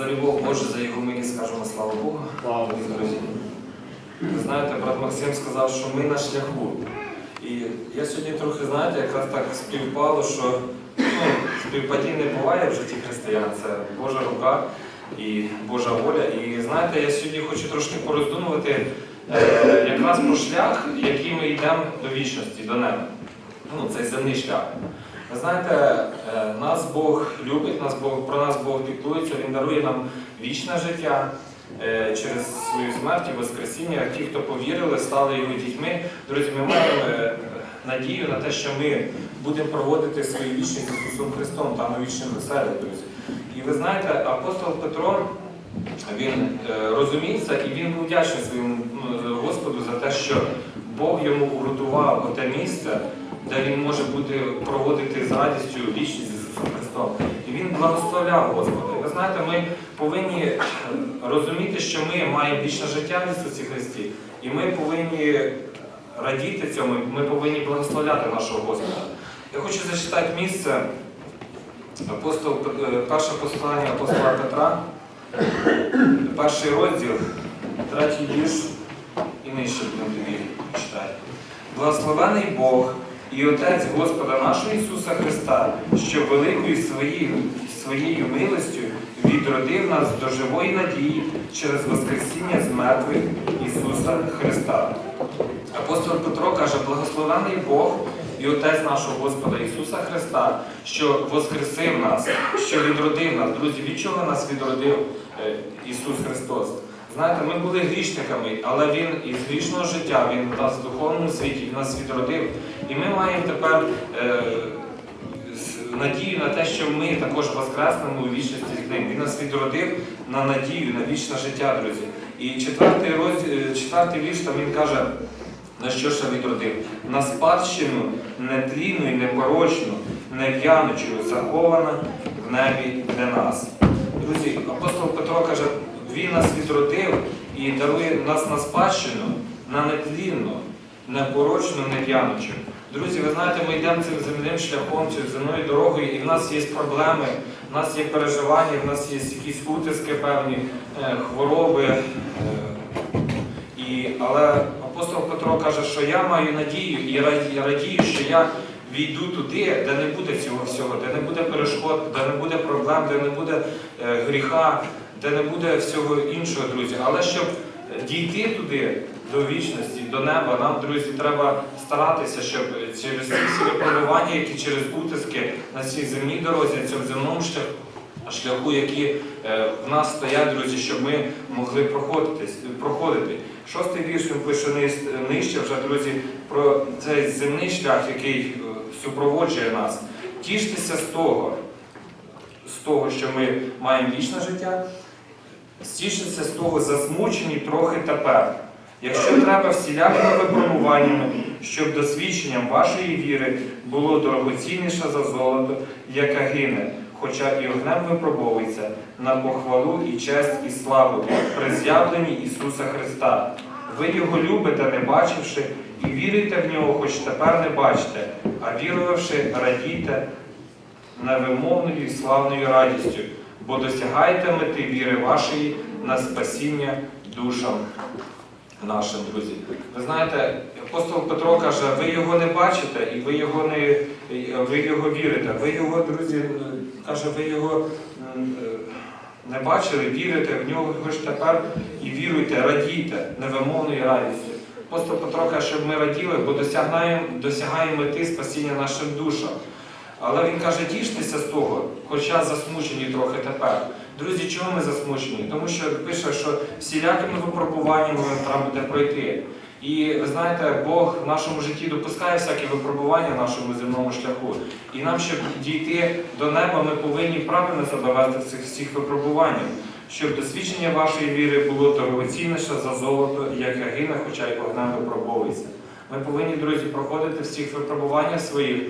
За любов Божу, за його милість скажемо слава Богу. Слава Богу. друзі. Ви знаєте, брат Максим сказав, що ми на шляху. І я сьогодні трохи, знаєте, якраз так співпало, що ну, співпадінь не буває в житті християн. Це Божа рука і Божа воля. І знаєте, я сьогодні хочу трошки пороздумувати е, якраз про шлях, який ми йдемо до вічності, до неба. Ну, цей земний шлях. Ви знаєте, е, нас Бог любить, нас Бог, про нас Бог піклується, Він дарує нам вічне життя е, через свою смерть і Воскресіння. Ті, хто повірили, стали його дітьми. Друзі, ми маємо е, надію на те, що ми будемо проводити свою вічність з Ісусом Христом, там у вічному друзі. І ви знаєте, апостол Петро. Він розумів це і він був вдячний своєму Господу за те, що Бог йому урятував те місце, де він може бути проводити з радістю вічність з Ісусом Христом. І він благословляв Господа. Ви знаєте, ми повинні розуміти, що ми маємо вічне життя в Ісусі Христі, і ми повинні радіти цьому, ми повинні благословляти нашого Господа. Я хочу зачитати місце апостол, е, перше послання апостола Петра. Перший розділ, третій вірш і нижче будемо тобі читати. Благословений Бог і Отець Господа нашого Ісуса Христа, що великою своєю, своєю милостю відродив нас до живої надії через Воскресіння з мертвих Ісуса Христа. Апостол Петро каже, благословений Бог і Отець нашого Господа Ісуса Христа, що воскресив нас, що відродив нас. Друзі, від чого нас відродив е, Ісус Христос? Знаєте, ми були грішниками, але Він із грішного життя, Він нас в духовному світі, Він нас відродив. І ми маємо тепер е, надію на те, що ми також воскреснемо у вічності з ним. Він нас відродив на надію, на вічне життя, друзі. І четвертий, розділ, четвертий вірш там він каже, на що ще відродив? На спадщину нетлінну і непорочну, нев'яночу, захована в небі для нас. Друзі, апостол Петро каже, він нас відродив і дарує нас на спадщину, на нетлінну, непорочну, нев'яночу. Друзі, ви знаєте, ми йдемо цим земним шляхом, цією земною дорогою, і в нас є проблеми, в нас є переживання, в нас є якісь утиски певні, е, хвороби. е, і, але апостол Петро каже, що я маю надію і радію, що я війду туди, де не буде цього всього, де не буде перешкод, де не буде проблем, де не буде е, гріха, де не буде всього іншого, друзі. Але щоб дійти туди, до вічності, до неба, нам, друзі, треба старатися, щоб через ці всі випробування, які через утиски на цій земній дорозі, на цьому земному шляху, шляху, які е, в нас стоять, друзі, щоб ми могли проходити. Шостий вірш він пише нижче вже, друзі, про цей земний шлях, який е, супроводжує нас. Тіштеся з того, з того, що ми маємо вічне життя, стішиться з того, засмучені трохи тепер. Якщо треба всілякими випробуваннями, щоб досвідченням вашої віри було дорогоцінніше за золото, яке гине, хоча і огнем випробовується на похвалу і честь і славу при з'явленні Ісуса Христа. Ви Його любите, не бачивши, і вірите в нього, хоч тепер не бачите, а вірувавши, радійте невимовною і славною радістю, бо досягаєте мети віри вашої на спасіння душам нашим, друзі. Ви знаєте, апостол Петро каже, ви його не бачите і ви його не ви його вірите. Ви його, друзі, каже, ви його не бачили, вірите в нього ви ж тепер і віруйте, радійте невимовною радістю. Апостол Петро каже, щоб ми раділи, бо досягаємо, досягаємо мети спасіння нашим душам. Але він каже, тіштеся з того, хоча засмучені трохи тепер. Друзі, чому ми засмучені? Тому що пише, що всілякими випробуваннями треба буде пройти. І ви знаєте, Бог в нашому житті допускає всякі випробування нашому земному шляху. І нам, щоб дійти до неба, ми повинні правильно в цих всіх випробуваннях, щоб досвідчення вашої віри було дорогоцінніше за золото, яке гине, хоча й огнем випробовується. Ми повинні, друзі, проходити всіх випробуваннях своїх,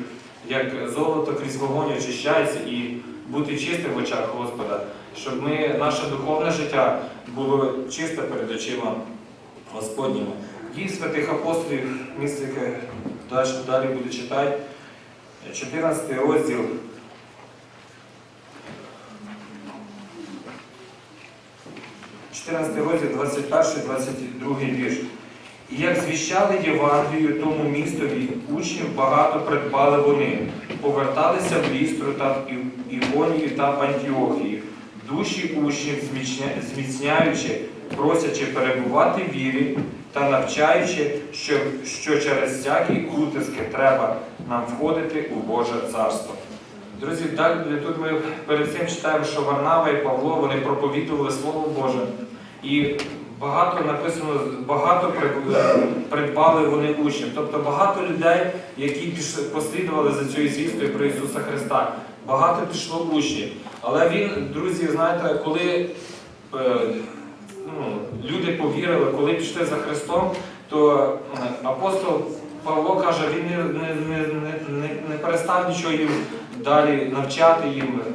як золото крізь вогонь очищається і бути чистим в очах Господа, щоб ми, наше духовне життя було чисте перед очима Господніми. Дії святих апостолів, місце, яке далі, буде читати, 14 розділ. 14 розділ, 21-22 вірш. І як звіщали Євангелію тому містові, учнів багато придбали вони, поверталися в Лістру та в Івонію та в Антіохії, душі учнів зміцняючи, просячи перебувати в вірі та навчаючи, що, що через всякі утиски треба нам входити у Боже Царство. Друзі, далі тут ми перед цим читаємо, що Варнава і Павло вони проповідували Слово Боже. І багато написано, багато придбали вони учнів. Тобто багато людей, які пішли, послідували за цією звістою про Ісуса Христа. Багато пішло учнів. Але він, друзі, знаєте, коли е, ну, люди повірили, коли пішли за Христом, то е, апостол Павло каже, він не, не, не, не, не, перестав нічого їм далі навчати їм, е,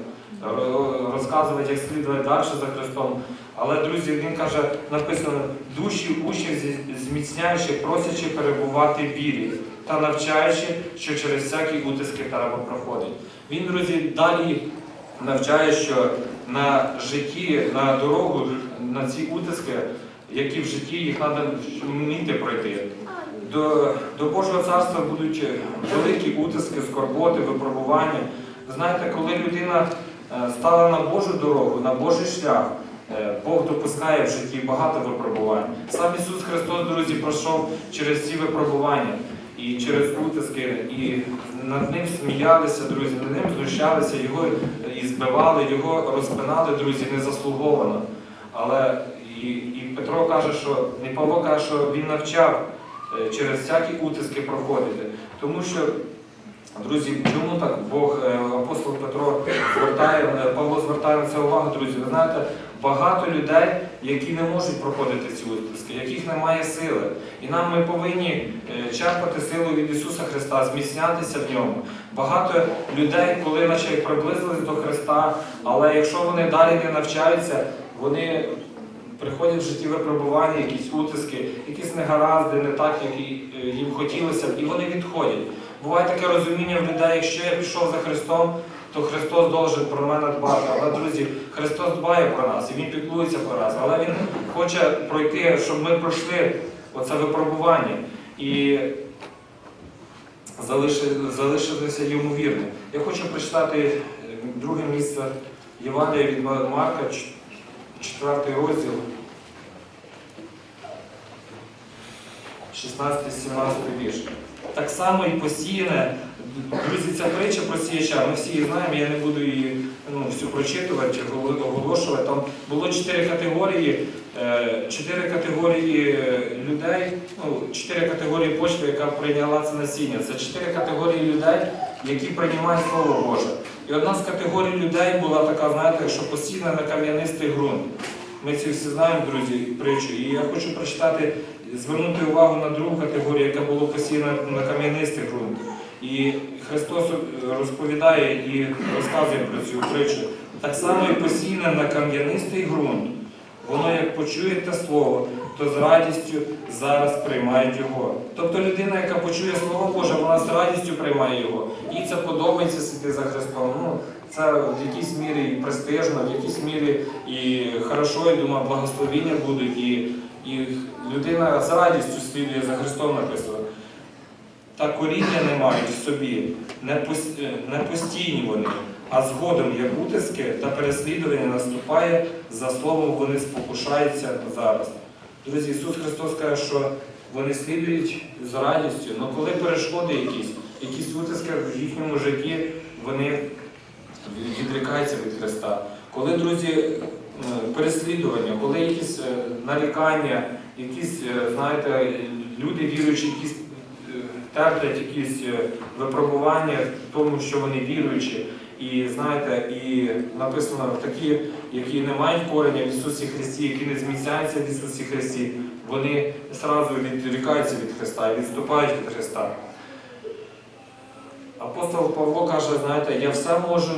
розказувати, як слідувати далі за Христом. Але, друзі, він каже, написано, душі учнів зміцняючи, просячи перебувати в вірі та навчаючи, що через всякі утиски треба проходить. Він, друзі, далі навчає, що на житті, на дорогу, на ці утиски, які в житті їх треба вміти пройти. До, до Божого царства будуть великі утиски, скорботи, випробування. Ви знаєте, коли людина е, стала на Божу дорогу, на Божий шлях, е, Бог допускає в житті багато випробувань. Сам Ісус Христос, друзі, пройшов через ці випробування і через утиски, і над ним сміялися, друзі, над ним знущалися, його і збивали, його розпинали, друзі, незаслуговано. Але і, і Петро каже, що і Павло каже, що він навчав е, через всякі утиски проходити. Тому що, друзі, чому так Бог, е, апостол Петро звертає, е, Павло звертає на це увагу, друзі. Ви знаєте, багато людей, які не можуть проходити ці утиски, яких немає сили. І нам ми повинні е, черпати силу від Ісуса Христа, зміцнятися в ньому. Багато людей, коли наче приблизились до Христа, але якщо вони далі не навчаються, вони приходять в житті випробування, якісь утиски, якісь негаразди, не так, як е, їм хотілося, і вони відходять. Буває таке розуміння в людей, якщо я пішов за Христом, то Христос должен про мене дбати. Але, друзі, Христос дбає про нас і Він піклується про нас. Але Він хоче пройти, щоб ми пройшли оце випробування і залиши- залишилися йому вірним. Я хочу прочитати е, друге місце Євангелія від Марка, четвертий розділ. 16-17 вірш. Так само і посіяне. Друзі, ця притча про сіяча, ми всі її знаємо, я не буду її ну, всю прочитувати, оголо- оголошувати. Там було чотири категорії, е, чотири категорії е, людей, ну, чотири категорії почви, яка прийняла це насіння. Це чотири категорії людей, які приймають Слово Боже. І одна з категорій людей була така, знаєте, що посіяна на кам'янистий ґрунт. Ми ці всі знаємо, друзі, притчу. І я хочу прочитати, звернути увагу на другу категорію, яка була посіяна на кам'янистий ґрунт. І Христос е, розповідає і розказує про цю притчу. Так само і посіяне на кам'янистий ґрунт. Воно, як почує те слово, то з радістю зараз приймають його. Тобто людина, яка почує Слово Боже, вона з радістю приймає його. Їй це подобається сидіти за Христом. Ну, це в якійсь мірі і престижно, в якійсь мірі і хорошо, я думаю, благословіння будуть. І, і людина з радістю слідує за Христом написано. Та коріння не мають в собі, е, не постійні вони, а згодом як утиски та переслідування наступає, за словом вони спокушаються зараз. Друзі, Ісус Христос каже, що вони слідують з радістю, але коли перешкоди якісь, якісь утиски в їхньому житті, вони відрікаються від Христа. Коли, друзі, е, переслідування, коли якісь е, нарікання, якісь, знаєте, люди віруючі, якісь терплять якісь е, випробування в тому, що вони віруючі. І знаєте, і написано такі, які не мають кореня в Ісусі Христі, які не зміцняються в Ісусі Христі, вони зразу відрікаються від Христа і відступають від Христа. Апостол Павло каже, знаєте, я все можу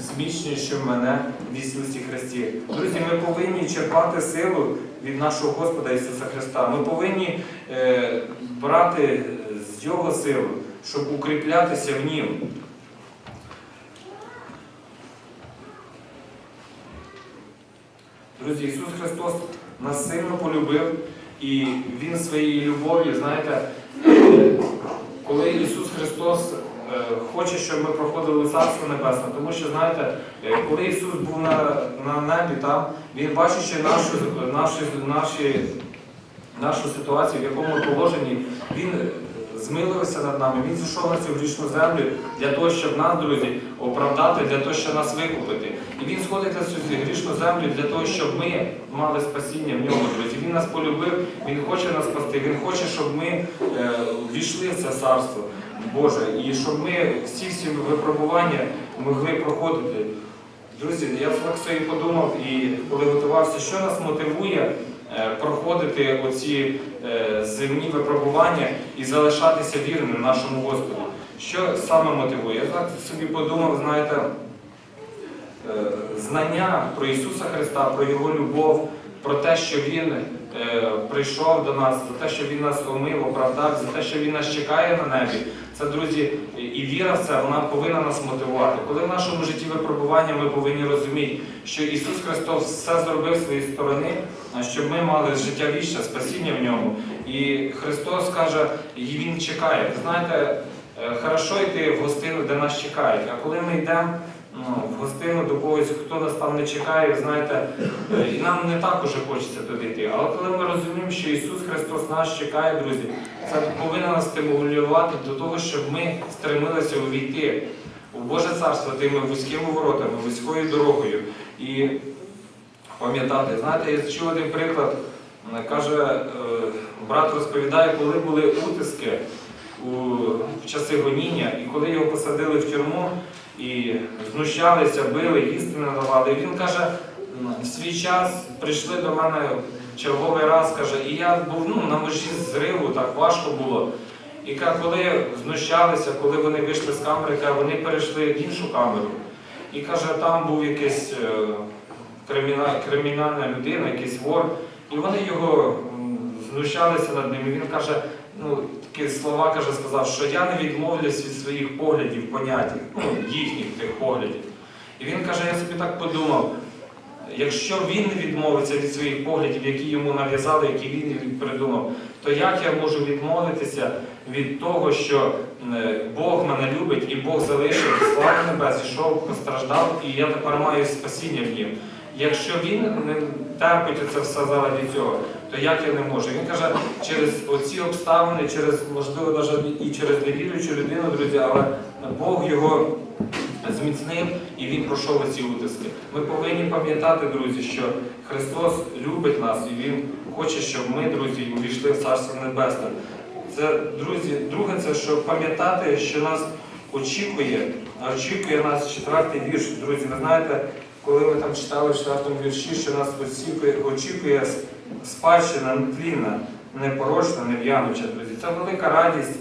зміцнюючи мене в Ісусі Христі. Друзі, ми повинні черпати силу від нашого Господа Ісуса Христа. Ми повинні е, брати з Його силу, щоб укріплятися в Нім. Друзі, Ісус Христос нас сильно полюбив, і Він своєю любов'ю, знаєте, коли Ісус Христос е, хоче, щоб ми проходили Царство Небесне, тому що, знаєте, е, коли Ісус був на, на небі, там, Він бачачи нашу, нашу, наші, нашу ситуацію, в якому положенні, Він змилився над нами, Він зійшов на цю грішну землю для того, щоб нас, друзі, оправдати, для того, щоб нас викупити. І Він сходить на цю грішну землю для того, щоб ми мали спасіння в ньому, друзі. Він нас полюбив, Він хоче нас спасти, Він хоче, щоб ми е, війшли в це царство Боже, і щоб ми всі всі випробування могли проходити. Друзі, я так собі подумав і коли готувався, що нас мотивує проходити оці е, земні випробування і залишатися вірним нашому Господу. Що саме мотивує? Я так собі подумав, знаєте, е, знання про Ісуса Христа, про Його любов, про те, що Він е, прийшов до нас, за те, що Він нас омив, оправдав, за те, що Він нас чекає на небі. Це, друзі, і віра в це вона повинна нас мотивувати. Коли в нашому житті випробування ми повинні розуміти, що Ісус Христос все зробив з своєї сторони, щоб ми мали життя вічне, спасіння в ньому. І Христос каже, і Він чекає. Ви знаєте, е, хорошо йти в гостину, де нас чекають. А коли ми йдемо ну, в гостину до когось, хто нас там не чекає, знаєте, е, і нам не так уже хочеться туди йти. Але коли ми розуміємо, що Ісус Христос нас чекає, друзі, це повинно нас стимулювати до того, щоб ми стремилися увійти у Боже Царство тими вузькими воротами, вузькою дорогою. І пам'ятати, знаєте, я чув один приклад, каже, е, брат розповідає, коли були утиски у в часи гоніння, і коли його посадили в тюрму і знущалися, били, їсти не давали. Він каже, в свій час прийшли до мене черговий раз, каже, і я був ну, на межі зриву, так важко було. І коли знущалися, коли вони вийшли з камери, каже, вони перейшли в іншу камеру. І каже, там був якийсь е, криміна- кримінальна людина, якийсь вор, і вони його знущалися над ним. І він каже, ну, такі слова каже, сказав, що я не відмовлюсь від своїх поглядів, понять, ну, їхніх тих поглядів. І він каже, я собі так подумав, якщо він не відмовиться від своїх поглядів, які йому нав'язали, які він придумав, то як я можу відмовитися від того, що Бог мене любить і Бог залишив славу небес, ішов, постраждав, і я тепер маю спасіння в нім. Якщо він не терпить це все заради цього, то як я не можу? Він каже, через оці обставини, через, можливо, навіть і через невіруючу людину, друзі, але Бог його зміцнив і він пройшов оці утиски. Ми повинні пам'ятати, друзі, що Христос любить нас і Він хоче, щоб ми, друзі, увійшли в Царство Небесне. Це, друзі, друге, це що пам'ятати, що нас очікує, очікує нас четвертий вірш. Друзі, ви знаєте, коли ми там читали в четвертому вірші, що нас очікує, спадщина нетлінна, непорочна, нев'януча, друзі. Це велика радість,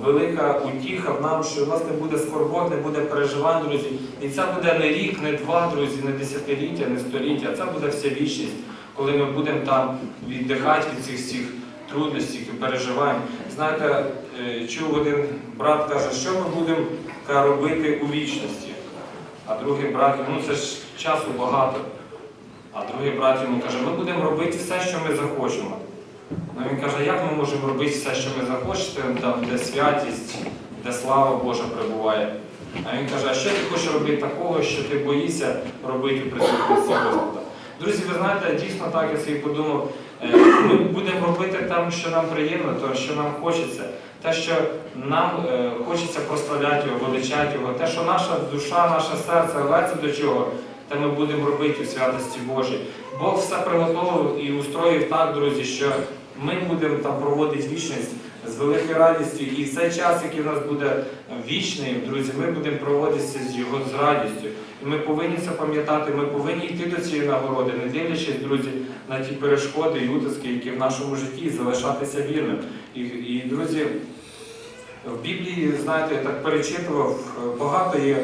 велика утіха в нам, що в нас не буде скорбот, не буде переживань, друзі. І це буде не рік, не два, друзі, не десятиліття, не століття, а це буде вся вічність, коли ми будемо там віддихати від цих всіх трудностей і переживань. Знаєте, е, чув один брат каже, що ми будемо робити у вічності. А другий брат, ну це ж часу багато. А другий брат йому каже, ми будемо робити все, що ми захочемо. Ну він каже, як ми можемо робити все, що ми захочемо, там, де святість, де слава Божа перебуває. А він каже, а що ти хочеш робити такого, що ти боїшся робити у присутності Господа? Друзі, ви знаєте, дійсно так я собі подумав, е, ми будемо робити там, що нам приємно, то що нам хочеться, те, що нам е, хочеться прославляти його, величати його, те, що наша душа, наше серце рветься до чого, те ми будемо робити у святості Божій. Бог все приготував і устроїв так, друзі, що ми будемо там проводити вічність з великою радістю, і цей час, який в нас буде вічний, друзі, ми будемо проводитися з його з радістю. І ми повинні це пам'ятати, ми повинні йти до цієї нагороди, не дивлячись, друзі, на ті перешкоди і утиски, які в нашому житті, і залишатися вірним. І, і друзі, в Біблії, знаєте, я так перечитував, багато є,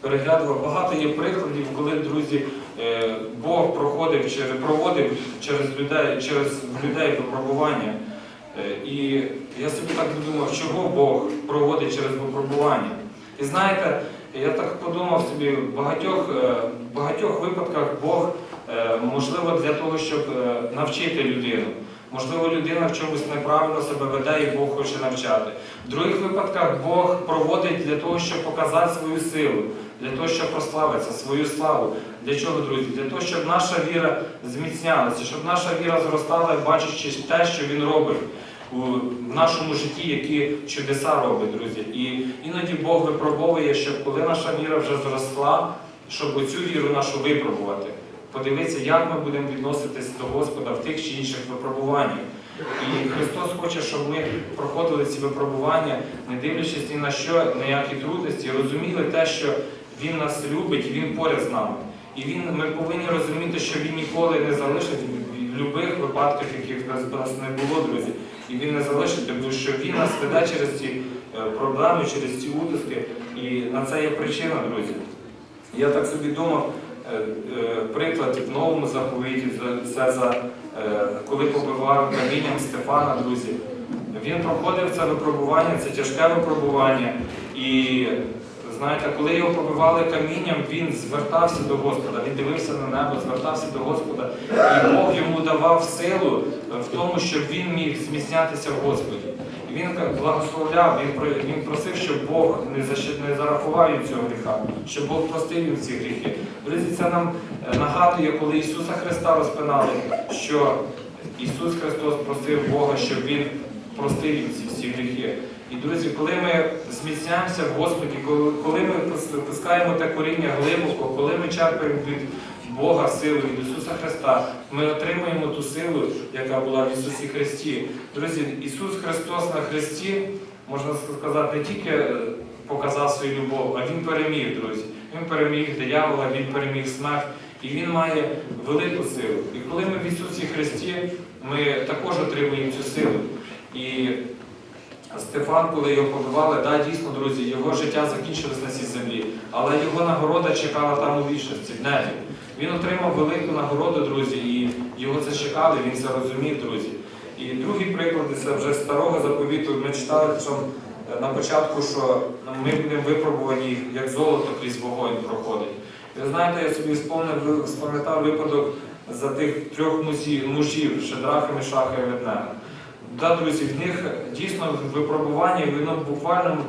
переглядував, багато є прикладів, коли, друзі, е, Бог проходив через, проводив через людей, через людей випробування. Е, І я собі так думав, чого Бог проводить через випробування. І знаєте, я так подумав собі, в багатьох, е, багатьох випадках Бог можливо, для того, щоб навчити людину. Можливо, людина в чомусь неправильно себе веде і Бог хоче навчати. В других випадках Бог проводить для того, щоб показати свою силу, для того, щоб прославитися, свою славу. Для чого, друзі? Для того, щоб наша віра зміцнялася, щоб наша віра зростала, бачачи те, що Він робить в нашому житті, які чудеса робить, друзі. І іноді Бог випробовує, щоб коли наша віра вже зросла, щоб цю віру нашу випробувати. Подивитися, як ми будемо відноситись до Господа в тих чи інших випробуваннях. І Христос хоче, щоб ми проходили ці випробування, не дивлячись ні на що, ніякі трудності, розуміли те, що Він нас любить, Він поряд з нами. І він, ми повинні розуміти, що він ніколи не залишить в будь-яких випадках, яких нас, не було, друзі. І він не залишить, тому що він нас веде через ці е, проблеми, через ці утиски. І на це є причина, друзі. Я так собі думав, е, е, приклад в новому заповіті, це- за коли побивав камінням Стефана, друзі. Він проходив це випробування, це тяжке випробування. І знаєте, коли його побивали камінням, він звертався до Господа, він дивився на небо, звертався до Господа. І Бог йому давав силу в тому, щоб він міг зміцнятися в Господі. І він благословляв, він, просив, щоб Бог не, зарахував їм цього гріха, щоб Бог простив їм ці гріхи. Друзі, це нам е, нагадує, коли Ісуса Христа розпинали, що Ісус Христос просив Бога, щоб Він простив їм ці всі гріхи. І друзі, коли ми зміцняємося в Господі, коли, ми пус- пускаємо те коріння глибоко, коли ми черпаємо від Бога силу, від Ісуса Христа, ми отримуємо ту силу, яка була в Ісусі Христі. Друзі, Ісус Христос на Христі, можна сказати, не тільки е, показав свою любов, а Він переміг, друзі. Він переміг диявола, Він переміг смерть. І він має велику силу. І коли ми в Ісусі Христі, ми також отримуємо цю силу. І Стефан, коли його побивали, да, дійсно, друзі, його життя закінчилось на цій землі, але його нагорода чекала там у вічності, в небі. Він отримав велику нагороду, друзі, і його це чекали, він це розумів, друзі. І другі приклади це вже старого заповіту. Ми читали е, на початку, що ми будемо випробувані, як золото крізь вогонь проходить. Ви знаєте, я собі спам'ятав випадок за тих трьох музі- мужів, Шедраха, і Веднега. Да, друзі, в них дійсно випробування, і воно в буквальному,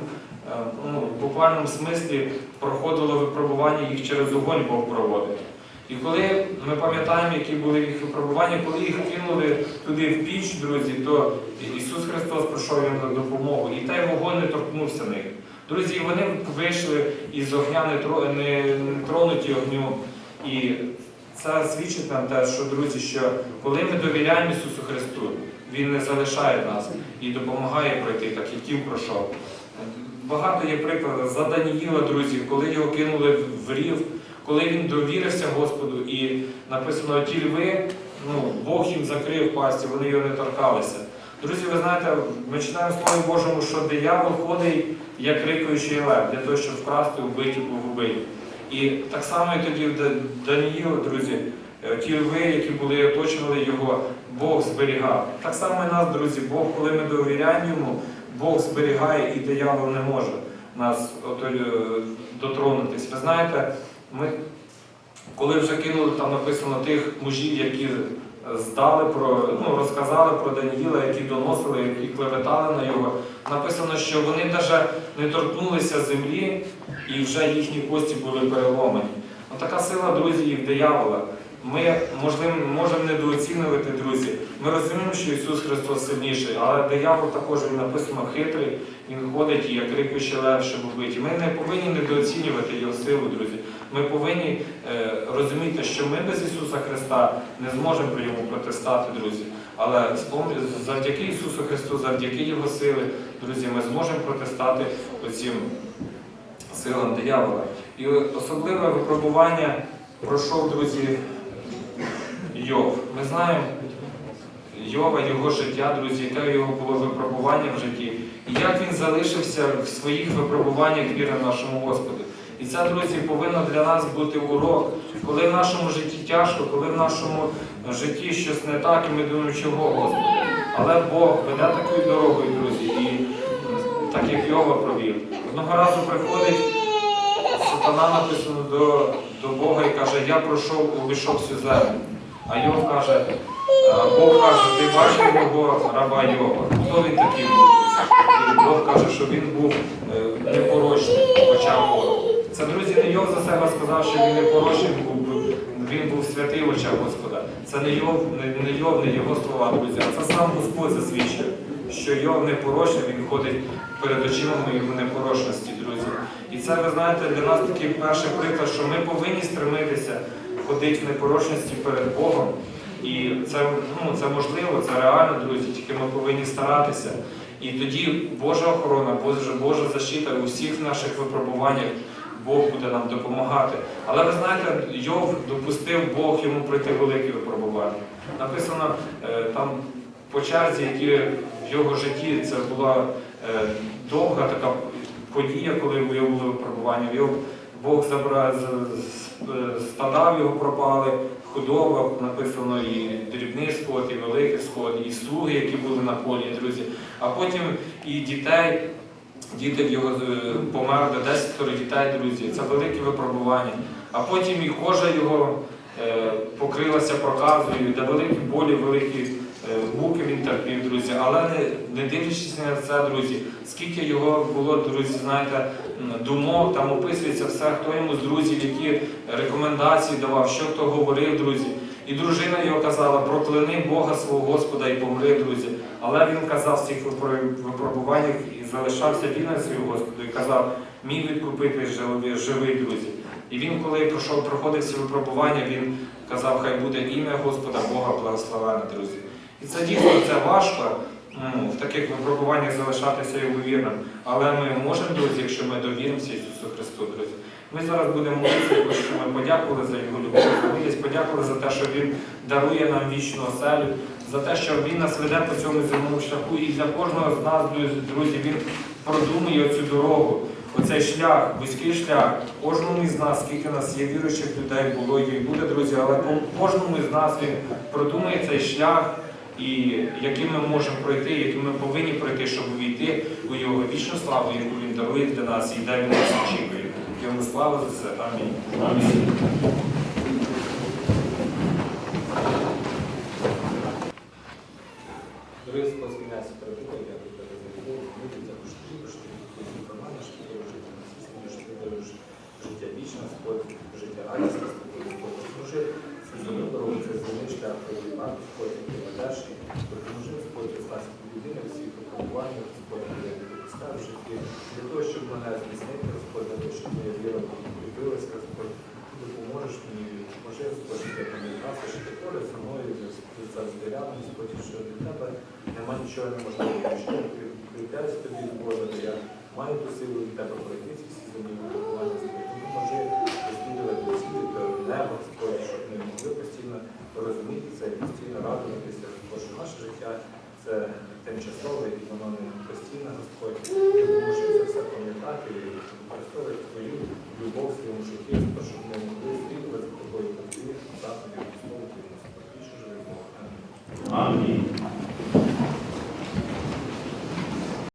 е, ну, в буквальному смислі проходило випробування, їх через огонь Бог проводить. І коли ми пам'ятаємо, які були їх випробування, коли їх кинули туди в піч, друзі, то Ісус Христос прийшов їм на допомогу, і той вогонь не торкнувся них. Друзі, вони вийшли із огня не тронуті огню. І це свідчить нам те, що, друзі, що коли ми довіряємо Ісусу Христу, Він не залишає нас і допомагає пройти, так як Тім пройшов. Багато є прикладів за Даніїла, друзі, коли його кинули в рів, коли він довірився Господу, і написано ті льви, ну, Бог їм закрив пасті, вони його не торкалися. Друзі, ви знаєте, ми читаємо в Слові Божому, що диявол ходить як крикуючий лев, для того, щоб вкрасти, вбити, погубити. І так само і тоді в Даніїла, друзі, ті льви, які були оточували його, Бог зберігав. Так само і нас, друзі, Бог, коли ми довіряємо йому, Бог зберігає і диявол не може нас е, дотронутись. Ви знаєте, ми коли вже кинули там написано тих мужів, які здали про, ну, розказали про Даніїла, які доносили, які клеветали на його, написано, що вони навіть не торкнулися землі і вже їхні кості були переломані. Така сила, друзі, в диявола. Ми можливо, можемо недооцінювати, друзі. Ми розуміємо, що Ісус Христос сильніший, але диявол також він написано хитрий, він ходить і як крикуючий лев, щоб вбити. Ми не повинні недооцінювати його силу, друзі. Ми повинні е, розуміти, що ми без Ісуса Христа не зможемо при йому протистати, друзі. Але завдяки Ісусу Христу, завдяки Його сили, друзі, ми зможемо протистати оцім силам диявола. І особливе випробування пройшов, друзі, Йов. Ми знаємо Йова, його життя, друзі, яке його було випробування в житті, і як він залишився в своїх випробуваннях віри нашому Господу. І це, друзі, повинно для нас бути урок, коли в нашому житті тяжко, коли в нашому житті щось не так, і ми думаємо, чого Господи. Але Бог веде такою дорогою, друзі, і так як Йова провів. Одного разу приходить сатана написано до, до Бога і каже, я пройшов і обійшов всю землю. А Йов каже, Бог каже, ти бачив його раба Йова? Хто він такий був? І Бог каже, що він був е, непорочний в очах. Це, друзі, не Йов за себе сказав, що він непорочний був, він був святий в очах Господа. Це не Йов, не, не Йов, не його слова, друзі, а це сам Господь засвідчує, що Йов непорочний, він ходить перед очима його непорочності, друзі. І це, ви знаєте, для нас такий перший приклад, що ми повинні стремитися ходити в непорочності перед Богом. І це, ну, це можливо, це реально, друзі, тільки ми повинні старатися. І тоді Божа охорона, Божа, Божа защита у всіх наших випробуваннях Бог буде нам допомагати. Але ви знаєте, Йов допустив Бог йому пройти великі випробування. Написано е, там по черзі, які в його житті це була е, довга така подія, коли в його були випробування. В його Бог забрав, стада в його пропали, худоба, написано і дрібний сход, і великий сход, і слуги, які були на полі, друзі. А потім і дітей, в його е, померли, 10 дітей, друзі. Це велике випробування. А потім і кожа його е, покрилася проказою, де великі болі, великі е, він терпів, друзі. Але не, не дивлячись на це, друзі, скільки його було, друзі, знаєте, думок, там описується все, хто йому з друзів, які рекомендації давав, що хто говорив, друзі. І дружина його казала, прокляни Бога свого Господа і помри, друзі. Але він казав в цих випробуваннях і залишався вірним своєму Господу і казав, мій відкупити живий, друзі. І він, коли пройшов, проходив ці випробування, він казав, хай буде ім'я Господа Бога благословене, друзі. І це дійсно це важко ну, в таких випробуваннях залишатися його вірним. Але ми можемо, друзі, якщо ми довіримося Ісусу Христу, друзі. Ми зараз будемо молитися, що ми подякували за його любов, подякували за те, що Він дарує нам вічну оселю, за те, що Він нас веде по цьому земному шляху. І для кожного з нас, друзі, Він продумує цю дорогу, оцей шлях, вузький шлях. Кожному із нас, скільки нас є віруючих людей, було і буде, друзі, але кожному із нас він продумує цей шлях. І яким ми можемо пройти, яким ми повинні пройти, щоб увійти у його вічну славу, яку він дарує для нас і де він нас очікує. Йому слава за це. Амінь. Амінь. Дорогі Спасські м'ясо перебуває, я тут тебе забув, люди також хліб, що ти нормально, що ти жити на сісні, що ти даєш життя вічне, Господь, життя радісне, Господь, Господь, допоможи цю землю дорогу, це земний шлях, приймати, Господь, ти ведеш, і допоможи, Господь, остався людини, всі випробування, Господь, я тобі поставив в житті, для мене зміцнити, Господь, для того, щоб моя віра укріпилася, Господь, ти допоможеш мені, допоможи, Господь, я пам'ятався, що ти поряд зі мною, за збірями, Господь, що для тебе нема нічого неможливого. Що я прикріпляюсь тобі, Боже, я маю ту силу від тебе пройти ці всі земні випробування. Допоможи розслідувати цілі до неба, Господь, щоб ми могли постійно розуміти це і постійно радуватися, Господь, що наше життя це тимчасове і воно не постійно, Господь. Допоможи це все пам'ятати і використовувати свою любов своєму житті, щоб ми могли слідувати такої тобою по твоїх заходів, більше живий Бог. Амінь. Амінь.